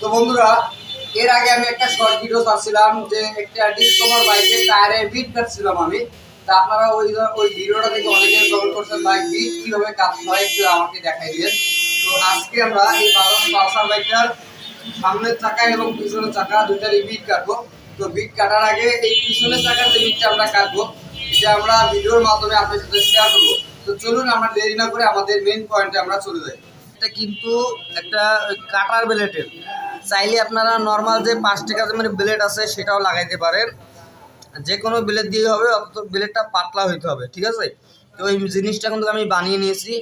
তো আপনারা আজকে আমরা সামনের চাকা এবং পিছনের চাকা বিট কাটবো। তো বিট কাটার আগে এই পিছনের চাকার যে বিটটা আমরা কাটবো, এটা আমরা ভিডিওর মাধ্যমে আপনাদের সাথে শেয়ার করব। তো চলুন আমরা দেরি না করে আমাদের মেইন পয়েন্টে আমরা চলে যাই। এটা কিন্তু একটা কাটার ব্লেডের চাইলে আপনারা নর্মাল যে পাঁচ টাকা দামের ব্লেড আছে সেটাও লাগাইতে পারেন। যে কোনো ব্লেড দিয়ে হবে, অত ব্লেডটা পাতলা হইতে হবে, ঠিক আছে? তো এই জিনিসটা কিন্তু আমি বানিয়ে নিয়েছি।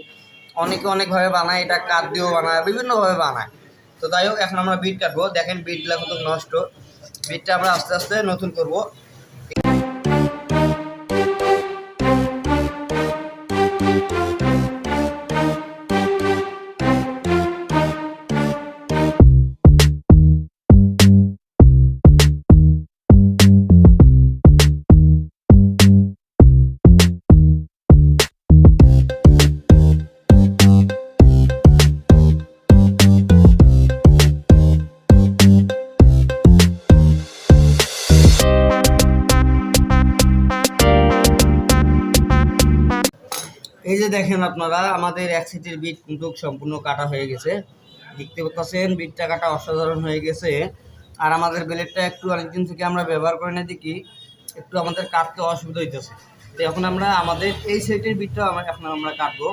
অনেকে অনেকভাবে বানায়, এটা কাঠ দিয়েও বানায় বিভিন্নভাবে বানায়। তো যাই হোক, এখন আমরা বিট কাটবো। দেখেন বিটগুলো কত নষ্ট। বিটটা আমরা আস্তে আস্তে নতুন করব। এই যে দেখেন আপনারা, আমাদের এক সিটির বিট কিন্তু সম্পূর্ণ কাটা হয়ে গেছে। দেখতে পাচ্ছেন বিটটা কাটা অসাধারণ হয়ে গেছে। আর আমাদের ব্লেডটা একটু অনেকদিন থেকে আমরা ব্যবহার করে না দেখি, একটু আমাদের কাটতে অসুবিধা হইতেছে। তো এখন আমরা আমাদের এই সেটের বিটটা আমরা এখন আমরা কাটবো।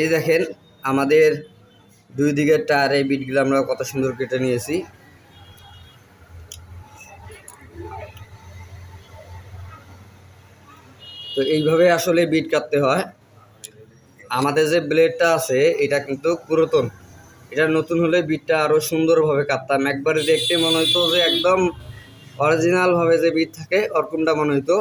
এই দেখেন, আমাদের দুই দিকের টায়ার এই বিটগুলো আমরা কত সুন্দর কেটে নিয়েছি। তো এইভাবে আসলে বিট কাটতে হয়। আমাদের যে ব্লেডটা আছে, এটা কিন্তু পুরাতন। এটা নতুন হলে বিটটা আরও সুন্দরভাবে কাটতাম। একবারে দেখতে মনে হতো যে একদম অরিজিনালভাবে যে বিট থাকে, ওরকমটা মনে হতো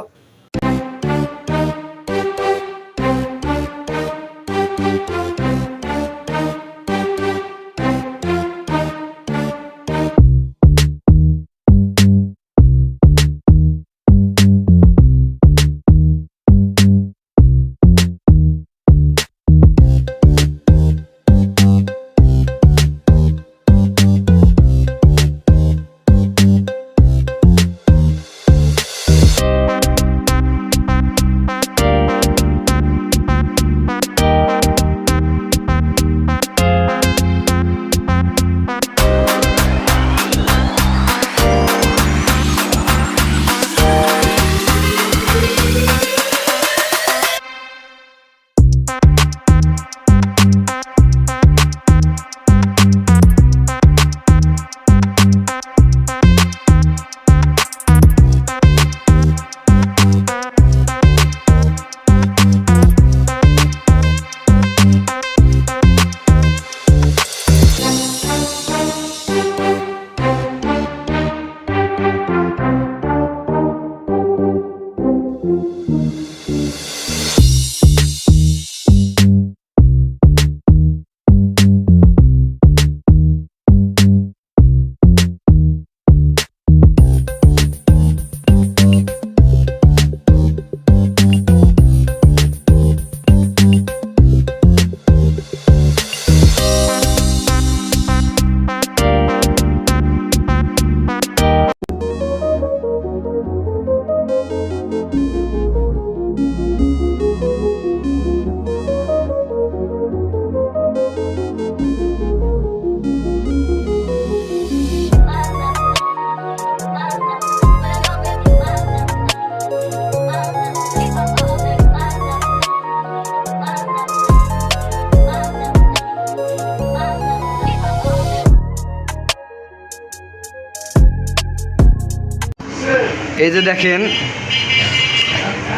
এই যে দেখেন,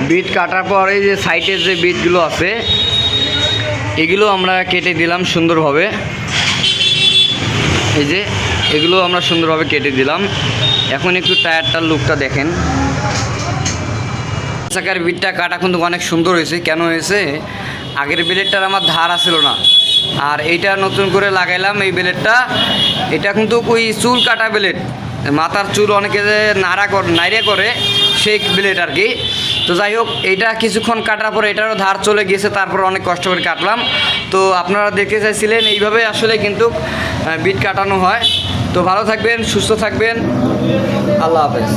বিট কাটার পর এই যে সাইডের যে বিটগুলো আছে, এগুলো আমরা কেটে দিলাম সুন্দরভাবে। এই যে, এগুলো আমরা সুন্দরভাবে কেটে দিলাম। এখন একটু টায়ারটার লুকটা দেখেন। চাকার বিটটা কাটা কিন্তু অনেক সুন্দর হয়েছে। কেন হয়েছে? আগের ব্লেডটার আমার ধার আসছিল না। আর এইটা নতুন করে লাগাইলাম এই ব্লেডটা। এটা কিন্তু ওই চুল কাটা ব্লেড। মাথার চুল অনেকে যে নাড়া করে নাইড়ে করে, সেই ব্লেড আর কি তো যাই হোক এটা কিছুক্ষণ কাটার পর এটারও ধার চলে গিয়েছে, তারপর অনেক কষ্ট করে কাটলাম। তো আপনারা দেখতে চাইছিলেন, এইভাবে আসলে কিন্তু বিট কাটানো হয়। তো ভালো থাকবেন, সুস্থ থাকবেন। আল্লাহ হাফেজ।